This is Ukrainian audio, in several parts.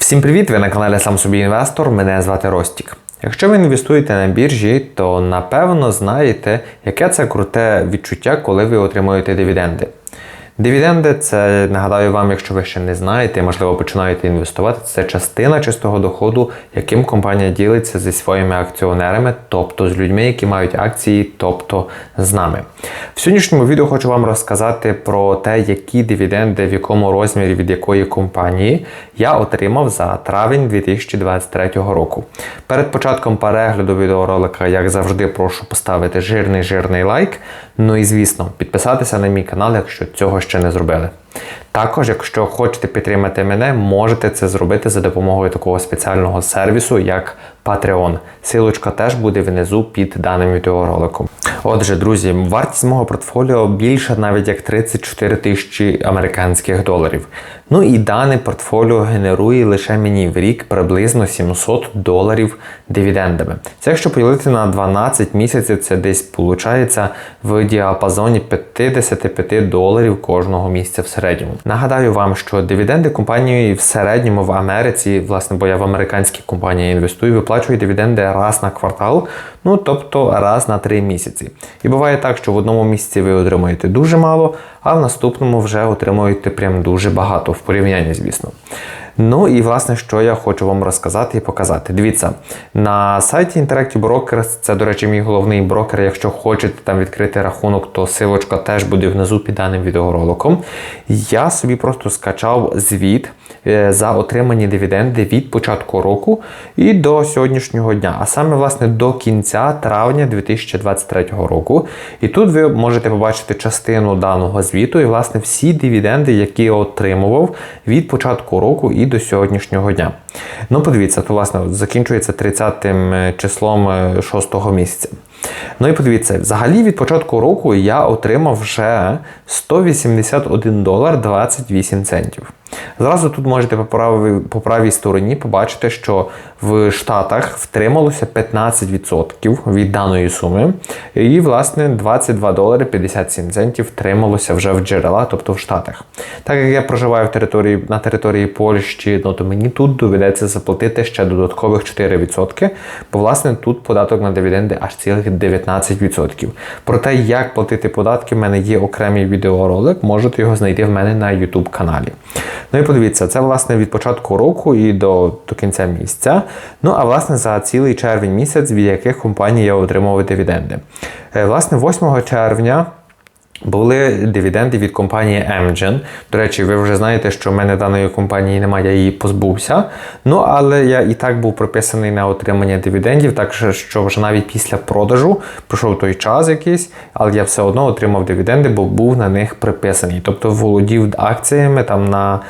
Всім привіт! Ви на каналі Сам собі інвестор. Мене звати Ростік. Якщо ви інвестуєте на біржі, то напевно знаєте, яке це круте відчуття, коли ви отримуєте дивіденди. Дивіденди це нагадаю вам, якщо ви ще не знаєте, можливо, починаєте інвестувати. Це частина чистого доходу, яким компанія ділиться зі своїми акціонерами, тобто з людьми, які мають акції, тобто з нами. В сьогоднішньому відео хочу вам розказати про те, які дивіденди, в якому розмірі від якої компанії я отримав за травень 2023 року. Перед початком перегляду відеоролика, як завжди, прошу поставити жирний жирний лайк. Ну і звісно, підписатися на мій канал, якщо цього ще не зробили. Також, якщо хочете підтримати мене, можете це зробити за допомогою такого спеціального сервісу, як Patreon. Силочка теж буде внизу під даним відеороликом. Отже, друзі, вартість мого портфоліо більше навіть як 34 тисячі американських доларів. Ну і дане портфоліо генерує лише мені в рік приблизно 700 доларів дивідендами. Це якщо поділити на 12 місяців, це десь виходить в діапазоні 55 доларів кожного місяця в середньому. Нагадаю вам, що дивіденди компанії в середньому в Америці, власне, бо я в американській компанії інвестую, виплачують дивіденди раз на квартал, ну тобто раз на три місяці. І буває так, що в одному місяці ви отримуєте дуже мало, а в наступному вже отримуєте прям дуже багато в порівнянні, звісно. Ну і власне, що я хочу вам розказати і показати. Дивіться, на сайті Interactive Brokers, це, до речі, мій головний брокер. Якщо хочете там відкрити рахунок, то силочка теж буде внизу під даним відеороликом. Я собі просто скачав звіт е, за отримані дивіденди від початку року і до сьогоднішнього дня, а саме, власне, до кінця травня 2023 року. І тут ви можете побачити частину даного звіту і, власне, всі дивіденди, які я отримував від початку року і до сьогоднішнього дня. Ну, подивіться, то власне закінчується 30 числом 6 місяця. Ну і подивіться, взагалі від початку року я отримав вже 181 долар 28 центів. Зразу тут можете по правій, по правій стороні побачити, що в Штатах втрималося 15% від даної суми. І, власне, 22 долари 57 центів втрималося вже в джерела, тобто в Штатах. Так як я проживаю в території, на території Польщі, ну, то мені тут доведеться заплатити ще додаткових 4%, бо, власне, тут податок на дивіденди аж цілих 19%. Про те, як платити податки, в мене є окремий відеоролик, можете його знайти в мене на YouTube каналі. Ну і подивіться, це власне від початку року і до, до кінця місяця. Ну а власне за цілий червень місяць, від яких компаній я отримав дивіденди. Е, власне, 8 червня. Були дивіденди від компанії Amgen. До речі, ви вже знаєте, що в мене даної компанії немає, я її позбувся. Ну, але я і так був прописаний на отримання дивідендів, так що вже навіть після продажу пройшов той час якийсь, але я все одно отримав дивіденди, бо був на них приписаний. Тобто володів акціями там на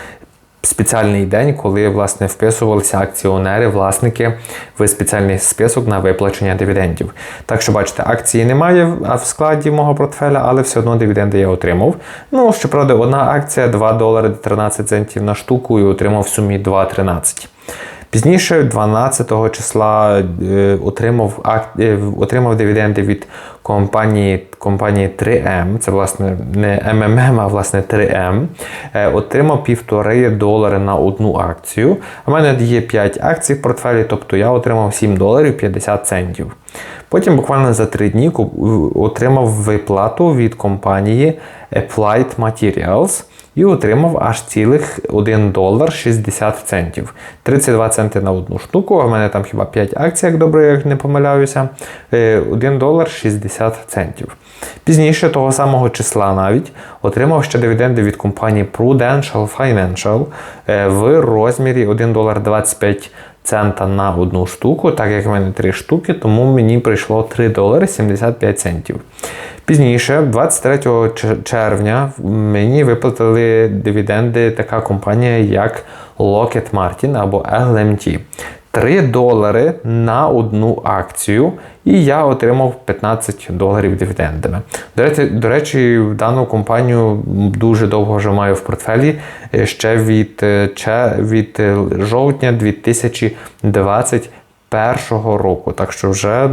спеціальний день, коли власне вписувалися акціонери, власники в спеціальний список на виплачення дивідендів. Так що, бачите, акції немає в складі мого портфеля, але все одно дивіденди я отримав. Ну, щоправда, одна акція 2 долари 13 центів на штуку і отримав в сумі 2,13. Пізніше, 12 числа, е, отримав е, отримав дивіденди від компанії компанії 3M, це власне не MMM, а власне 3M. Е, отримав півтори долари на одну акцію. У мене є 5 акцій в портфелі, тобто я отримав 7 доларів 50 центів. Потім буквально за 3 дні отримав виплату від компанії Applied Materials і отримав аж цілих 1 долар 60 центів. 32 центи на одну штуку. У мене там хіба 5 акцій, як добре, як не помиляюся. 1 долар 60 центів. Пізніше того самого числа навіть отримав ще дивіденди від компанії Prudential Financial е, в розмірі 1 долар 25 цента на одну штуку, так як в мене три штуки, тому мені прийшло 3 долари 75 центів. Пізніше, 23 червня, мені виплатили дивіденди така компанія, як Lockheed Martin або LMT. 3 долари на одну акцію, і я отримав 15 доларів дивідендами. До речі, до речі, дану компанію дуже довго вже маю в портфелі ще від, від жовтня 2020 першого року. Так що вже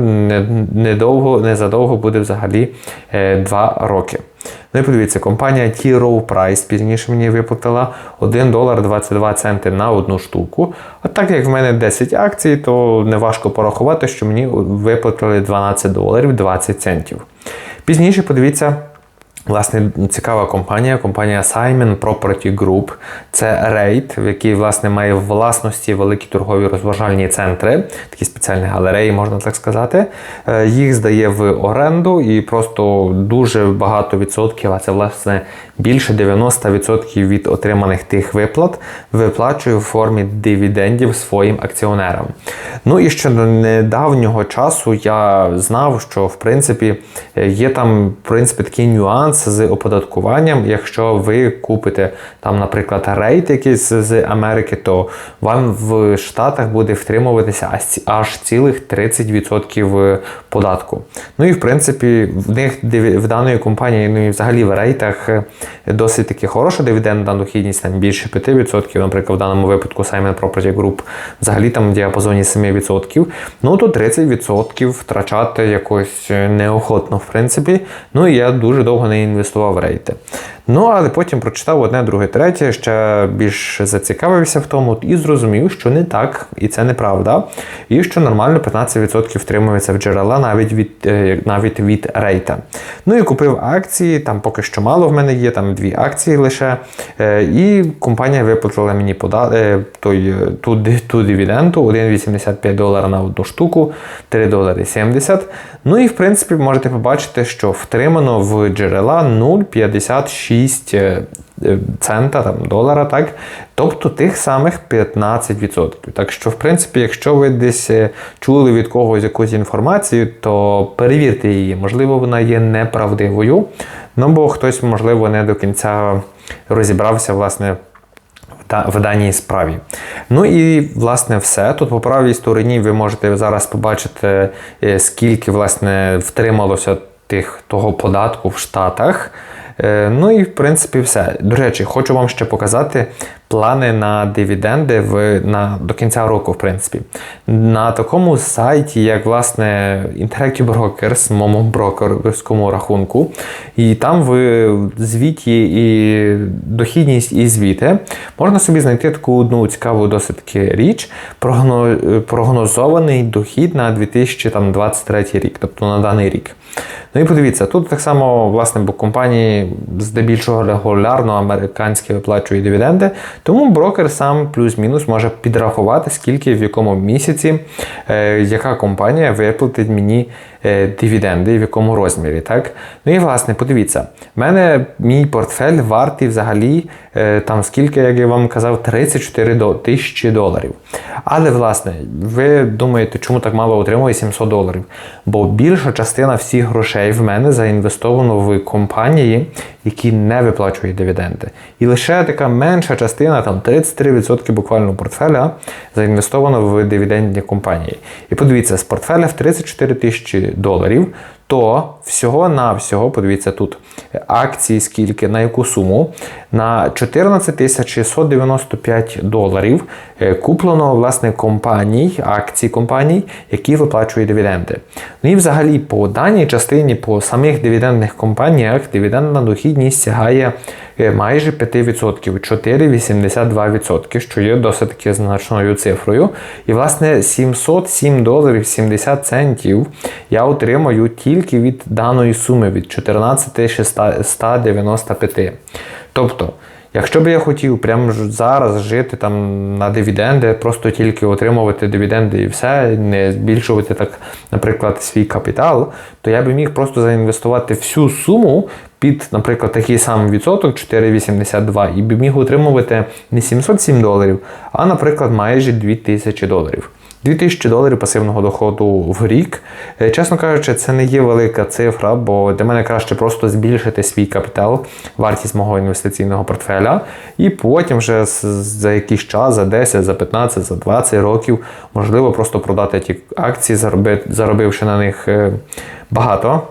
недовго, не незадовго буде взагалі 2 роки. Ну і подивіться, компанія T. Row Price пізніше мені виплатила 1 долар 22 центи на одну штуку. А так як в мене 10 акцій, то неважко порахувати, що мені виплатили 12 доларів 20 центів. Пізніше подивіться. Власне, цікава компанія, компанія Simon Property Group. Це рейд, в який власне має в власності великі торгові розважальні центри, такі спеціальні галереї, можна так сказати. Е, Їх здає в оренду і просто дуже багато відсотків, а це власне більше 90% від отриманих тих виплат виплачує в формі дивідендів своїм акціонерам. Ну і ще до недавнього часу я знав, що в принципі є там в принципі такий нюанс з оподаткуванням. Якщо ви купите там, наприклад, рейд якийсь з Америки, то вам в Штатах буде втримуватися аж- цілих 30% податку. Ну і в принципі, в них в даної компанії, ну і взагалі в рейтах е, досить таки хороша дивідендна дохідність, там більше 5%, наприклад, в даному випадку Simon Property Group взагалі там в діапазоні 7%. Ну то 30% втрачати якось е, неохотно, в принципі. Ну і я дуже довго не інвестував в рейти. Ну, але потім прочитав одне, друге, третє, ще більш зацікавився в тому і зрозумів, що не так, і це неправда. І що нормально 15% втримується в джерела навіть від е, навіть від рейта. Ну і купив акції, там поки що мало в мене є, там дві акції лише. Е, І компанія виплатила мені пода... е, той, ту, ту дивіденду 1,85 долара на одну штуку, 3 долари 70. Ну і в принципі можете побачити, що втримано в джерела 0,56 е, е, цента там, долара, так? тобто тих самих 15%. Так що, в принципі, якщо ви десь е, чули від когось якусь інформацію, то перевірте її. Можливо, вона є неправдивою, ну бо хтось, можливо, не до кінця розібрався, власне. в В даній справі. Ну і власне все. Тут по правій стороні ви можете зараз побачити, скільки власне втрималося тих того податку в Штатах. Е, Ну і в принципі все. До речі, хочу вам ще показати плани на дивіденди в, на, до кінця року, в принципі. На такому сайті, як власне Interactive Brokers, моєму брокерському рахунку, і там в звіті і дохідність і звіти можна собі знайти таку одну цікаву досить річ, прогнозований дохід на 2023 рік, тобто на даний рік. Ну і подивіться, тут так само, власне, бо компанії здебільшого регулярно американські виплачують дивіденди, тому брокер сам плюс-мінус може підрахувати, скільки в якому місяці е, яка компанія виплатить мені дивіденди, і в якому розмірі. Так? Ну і власне, подивіться, в мене мій портфель вартий взагалі е, там скільки, як я вам казав, 34 тисячі доларів. Але, власне, ви думаєте, чому так мало отримує 700 доларів? Бо більша частина всіх грошей в мене заінвестовано в компанії, які не виплачують дивіденди. І лише така менша частина, там 33% буквально портфеля, заінвестовано в дивідендні компанії. І подивіться, з портфеля в 34 тисячі доларів, то всього-навсього, подивіться тут, акції скільки, на яку суму, на 14 695 доларів е, куплено власне компаній, акцій компаній, які виплачують дивіденди. Ну і взагалі по даній частині, по самих дивідендних компаніях, дивідендна дохідність сягає е, майже 5%, 4,82%, що є досить таки значною цифрою. І власне 707 доларів 70 центів я отримаю тільки від даної суми, від 14,195. Тобто, якщо б я хотів прямо зараз жити там на дивіденди, просто тільки отримувати дивіденди і все, не збільшувати так, наприклад, свій капітал, то я би міг просто заінвестувати всю суму під, наприклад, такий самий відсоток 4,82 і міг отримувати не 707 доларів, а, наприклад, майже 2000 доларів. 2000 доларів пасивного доходу в рік. Е, Чесно кажучи, це не є велика цифра, бо для мене краще просто збільшити свій капітал, вартість мого інвестиційного портфеля, і потім вже за якийсь час, за 10, за 15, за 20 років, можливо, просто продати ті акції, заробивши на них е, багато.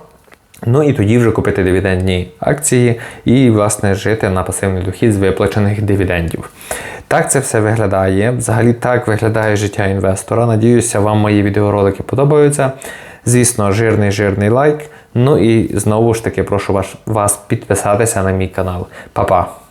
Ну і тоді вже купити дивідендні акції і, власне, жити на пасивний дохід з виплачених дивідендів. Так це все виглядає. Взагалі так виглядає життя інвестора. Надіюся, вам мої відеоролики подобаються. Звісно, жирний жирний лайк. Ну і знову ж таки прошу вас, вас підписатися на мій канал. Па-па!